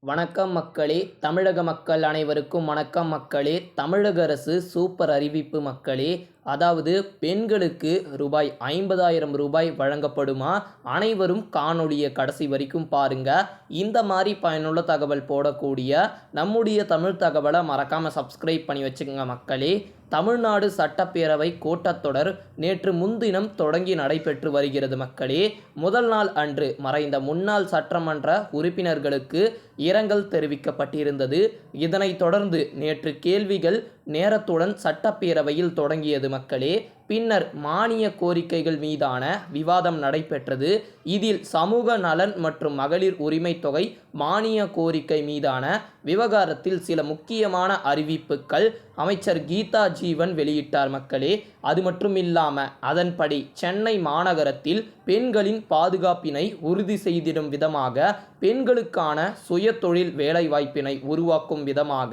வணக்கம் மக்களே தமிழக மக்கள் அனைவருக்கும் வணக்கம் மக்களே. தமிழக அரசு சூப்பர் அறிவிப்பு மக்களே. அதாவது பெண்களுக்கு ரூபாய் ஐம்பதாயிரம் ரூபாய் வழங்கப்படுமா? அனைவரும் காணொளியை கடைசி வரைக்கும் பாருங்க. இந்த மாதிரி பயனுள்ள தகவல் போடக்கூடிய நம்முடைய தமிழ் தகவலை மறக்காமல் சப்ஸ்கிரைப் பண்ணி வச்சுக்கோங்க மக்களே. தமிழ்நாடு சட்டப்பேரவை கூட்டத்தொடர் நேற்று முன்தினம் தொடங்கி நடைபெற்று வருகிறது மக்களே. முதல் நாள் அன்று மறைந்த முன்னாள் சட்டமன்ற உறுப்பினர்களுக்கு இரங்கல் தெரிவிக்கப்பட்டிருந்தது. இதனைத் தொடர்ந்து நேற்று கேள்விகள் நேரத்துடன் சட்டப்பேரவையில் தொடங்கியது மக்களே. பின்னர் மானிய கோரிக்கைகள் மீதான விவாதம் நடைபெற்றது. இதில் சமூக நலன் மற்றும் மகளிர் உரிமை தொகை மானிய கோரிக்கை மீதான விவகாரத்தில் சில முக்கியமான அறிவிப்புகள் அமைச்சர் கீதா ஜீவன் வெளியிட்டார் மக்களே. அது மட்டும் இல்லாமல் அதன்படி சென்னை மாநகரத்தில் பெண்களின் பாதுகாப்பினை உறுதி செய்திடும் விதமாக பெண்களுக்கான சுய தொழில் வேலைவாய்ப்பினை உருவாக்கும் விதமாக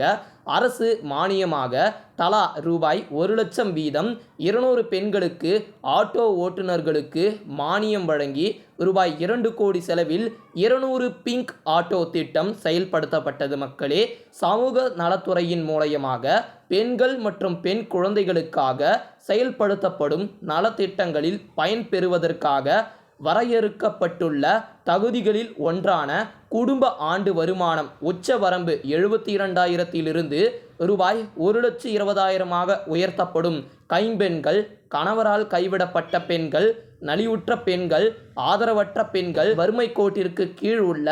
அரசு மானியமாக தலா ரூபாய் ஒரு லட்சம் வீதம் இருநூறு பெண்களுக்கு ஆட்டோ ஓட்டுநர்களுக்கு மானியம் வழங்கி ரூபாய் இரண்டு கோடி செலவில் இருநூறு பிங்க் ஆட்டோ திட்டம் செயல்படுத்தப்பட்டது மக்களே. சமூக நலத்துறையின் மூலயமாக பெண்கள் மற்றும் பெண் குழந்தைகளுக்காக செயல்படுத்தப்படும் நலத்திட்டங்களில் பயன்பெறுவதற்காக வரையறுக்கப்பட்டுள்ள தகுதிகளில் ஒன்றான குடும்ப ஆண்டு வருமானம் உச்ச வரம்பு எழுபத்தி இரண்டாயிரத்திலிருந்து ரூபாய் ஒரு லட்சம் இருபதாயிரமாக உயர்த்தப்படும் கைம்பெண்கள் கணவரால் கைவிடப்பட்ட பெண்கள் நலிவுற்ற பெண்கள் ஆதரவற்ற பெண்கள் வறுமை கோட்டிற்கு கீழ் உள்ள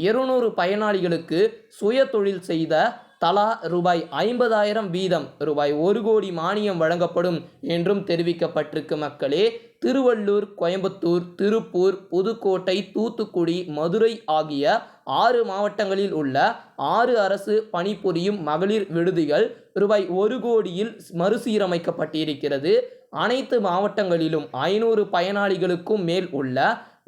இருநூறு பயனாளிகளுக்கு சுய தொழில் செய்த தலா ரூபாய் ஐம்பதாயிரம் வீதம் ரூபாய் ஒரு கோடி மானியம் வழங்கப்படும் என்றும் தெரிவிக்கப்பட்டிருக்கு மக்களே. திருவள்ளூர் கோயம்புத்தூர் திருப்பூர் புதுக்கோட்டை தூத்துக்குடி மதுரை ஆகிய ஆறு மாவட்டங்களில் உள்ள ஆறு அரசு பணிபுரியும் மகளிர் விடுதிகள் ரூபாய் ஒரு கோடியில் மறுசீரமைக்கப்பட்டிருக்கிறது. அனைத்து மாவட்டங்களிலும் ஐநூறு பயனாளிகளுக்கும் மேல் உள்ள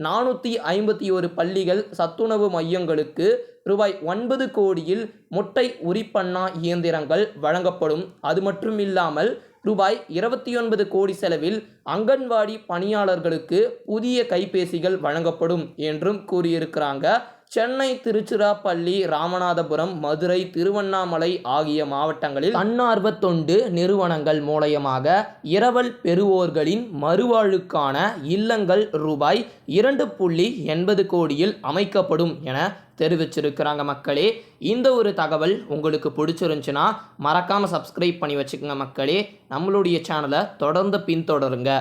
நானூற்றி ஐம்பத்தி ஒரு பள்ளிகள் சத்துணவு மையங்களுக்கு ரூபாய் ஒன்பது கோடியில் முட்டை உரிப்பண்ணா இயந்திரங்கள் வழங்கப்படும். அது மட்டும் இல்லாமல் ரூபாய் இருபத்தி ஒன்பது கோடி செலவில் அங்கன்வாடி பணியாளர்களுக்கு புதிய கைபேசிகள் வழங்கப்படும் என்றும் கூறியிருக்கிறாங்க. சென்னை திருச்சிராப்பள்ளி ராமநாதபுரம் மதுரை திருவண்ணாமலை ஆகிய மாவட்டங்களில் தன்னார்வ தொண்டு நிறுவனங்கள் மூலயமாக இரவல் பெறுவோர்களின் மறுவாழ்வுக்கான இல்லங்கள் ரூபாய் இரண்டு புள்ளி எண்பது கோடியில் அமைக்கப்படும் என தெரிவிச்சிருக்கிறாங்க மக்களே. இந்த ஒரு தகவல் உங்களுக்கு பிடிச்சிருந்துச்சுன்னா மறக்காமல் சப்ஸ்கிரைப் பண்ணி வச்சுக்கோங்க மக்களே. நம்மளுடைய சேனலை தொடர்ந்து பின்தொடருங்க.